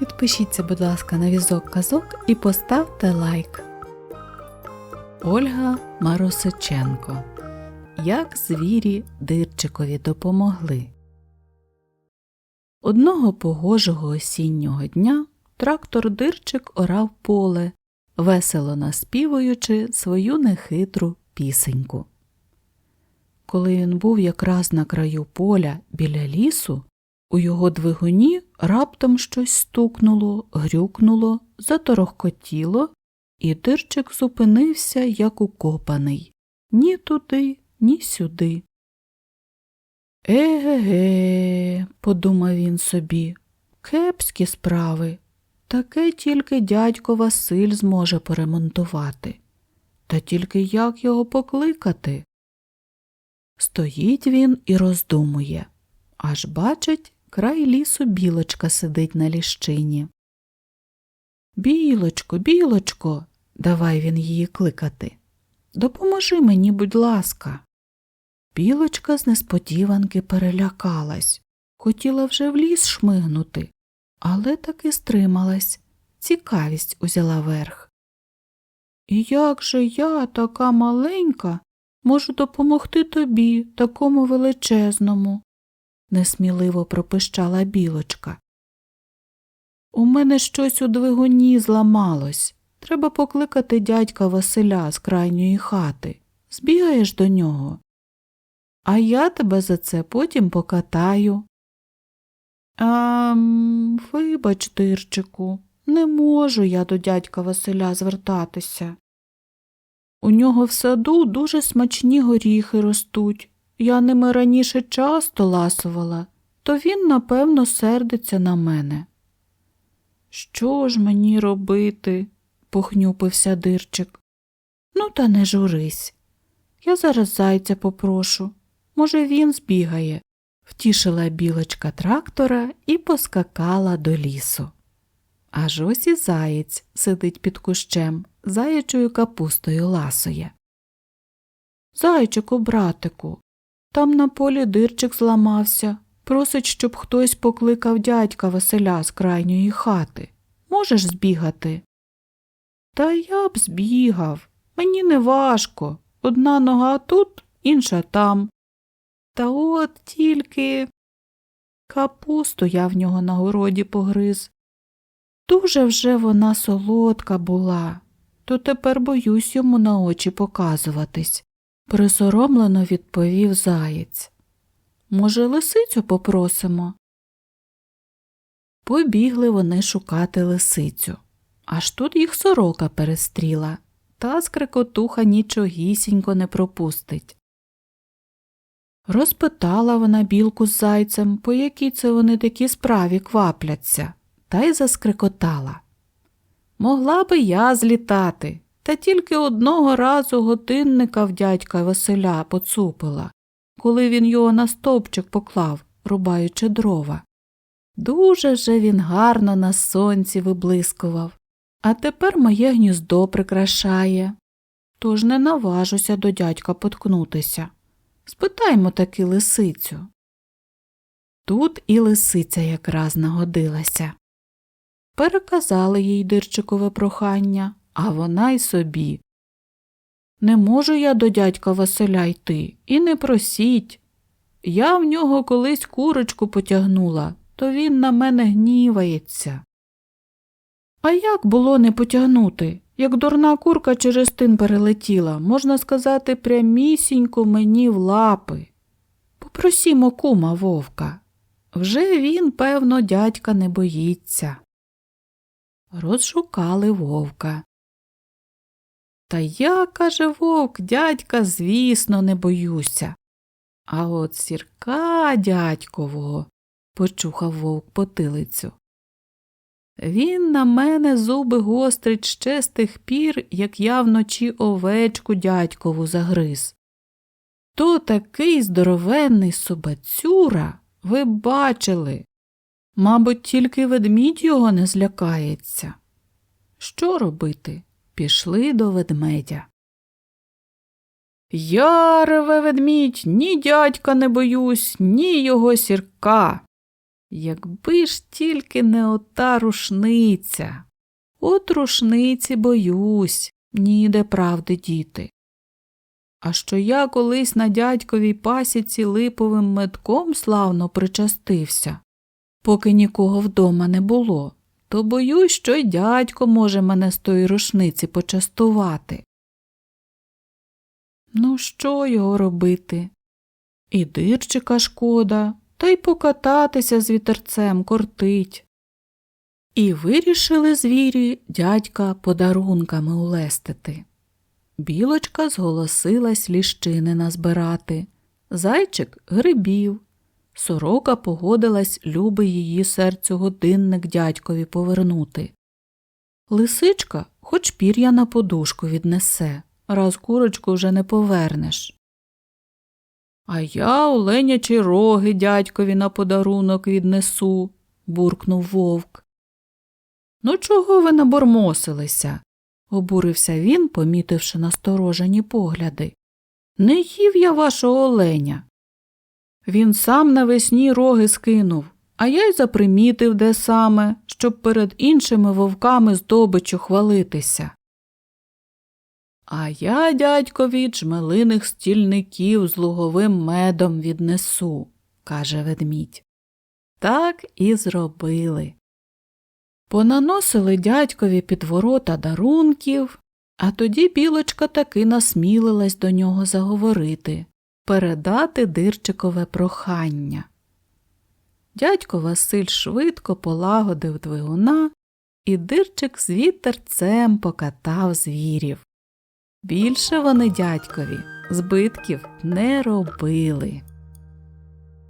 Підпишіться, будь ласка, на візок казок і поставте лайк. Ольга Маросиченко. Як звірі Дирчикові допомогли. Одного погожого осіннього дня трактор Дирчик орав поле, весело наспівуючи свою нехитру пісеньку. Коли він був якраз на краю поля біля лісу, у його двигуні раптом щось стукнуло, грюкнуло, заторохкотіло, і дирчик зупинився, як укопаний. Ні туди, ні сюди. Еге-ге, подумав він собі, кепські справи. Таке тільки дядько Василь зможе поремонтувати. Та тільки як його покликати? Стоїть він і роздумує. Аж бачить, край лісу білочка сидить на ліщині. Білочко, білочко, давай він її кликати. Допоможи мені, будь ласка. Білочка з несподіванки перелякалась, хотіла вже в ліс шмигнути, але таки стрималась, цікавість узяла верх. І як же я, така маленька, можу допомогти тобі, такому величезному? Несміливо пропищала білочка. У мене щось у двигуні зламалось. Треба покликати дядька Василя з крайньої хати. Збігаєш до нього. А я тебе за це потім покатаю. А, вибач, дирчику, не можу я до дядька Василя звертатися. У нього в саду дуже смачні горіхи ростуть. Я ними раніше часто ласувала, то він, напевно, сердиться на мене. Що ж мені робити? похнюпився дирчик. Ну, та не журись. Я зараз зайця попрошу. Може, він збігає, втішила білочка трактора і поскакала до лісу. Аж ось і заєць сидить під кущем, заячою капустою ласує. Зайчику, братику, там на полі дирчик зламався. Просить, щоб хтось покликав дядька Василя з крайньої хати. Можеш збігати? Та я б збігав. Мені не важко. Одна нога тут, інша там. Та от тільки капусту я в нього на городі погриз. Дуже вже вона солодка була, то тепер боюсь йому на очі показуватись, присоромлено відповів заєць. Може, лисицю попросимо? Побігли вони шукати лисицю. Аж тут їх сорока перестріла, та скрикотуха нічогісінько не пропустить. Розпитала вона білку з зайцем, по якій це вони такі справі квапляться, та й заскрикотала. Могла би я злітати, та тільки одного разу годинника в дядька Василя поцупила, коли він його на стовпчик поклав, рубаючи дрова. Дуже же він гарно на сонці виблискував, а тепер моє гніздо прикрашає. Тож не наважуся до дядька поткнутися. Спитаймо таки лисицю. Тут і лисиця якраз нагодилася. Переказали їй дирчикове прохання, а вона й собі. Не можу я до дядька Василя йти, і не просіть. Я в нього колись курочку потягнула, то він на мене гнівається. А як було не потягнути? Як дурна курка через тин перелетіла, можна сказати, прямісінько мені в лапи. Попросімо кума вовка. Вже він, певно, дядька не боїться. Розшукали вовка. Та я, каже вовк, дядька, звісно, не боюся. А от сірка дядькового, почухав вовк потилицю. Він на мене зуби гострить ще з тих пір, як я вночі овечку дядькову загриз. То такий здоровенний собацюра, ви бачили. Мабуть, тільки ведмідь його не злякається. Що робити? Пішли до ведмедя. Я, реве ведмідь, ні дядька не боюсь, ні його сірка. Якби ж тільки не ота рушниця. От рушниці боюсь, ніде правди діти. А що я колись на дядьковій пасіці липовим метком славно причастився, поки нікого вдома не було, то боюсь, що й дядько може мене з тої рушниці почастувати. Ну, що його робити? І дирчика шкода, та й покататися з вітерцем кортить. І вирішили звірі дядька подарунками улестити. Білочка зголосилась ліщини назбирати, зайчик грибів, сорока погодилась любий її серцю годинник дядькові повернути. Лисичка хоч пір'я на подушку віднесе, раз курочку вже не повернеш. А я оленячі роги дядькові на подарунок віднесу, буркнув вовк. Ну, чого ви набормосилися? обурився він, помітивши насторожені погляди. Не їв я вашого оленя. Він сам навесні роги скинув, а я й запримітив де саме, щоб перед іншими вовками здобичу хвалитися. А я дядькові джмелиних стільників з луговим медом віднесу, каже ведмідь. Так і зробили. Понаносили дядькові під ворота дарунків, а тоді білочка таки насмілилась до нього заговорити, передати дирчикове прохання. Дядько Василь швидко полагодив двигуна, і дирчик з вітерцем покатав звірів. Більше вони дядькові збитків не робили.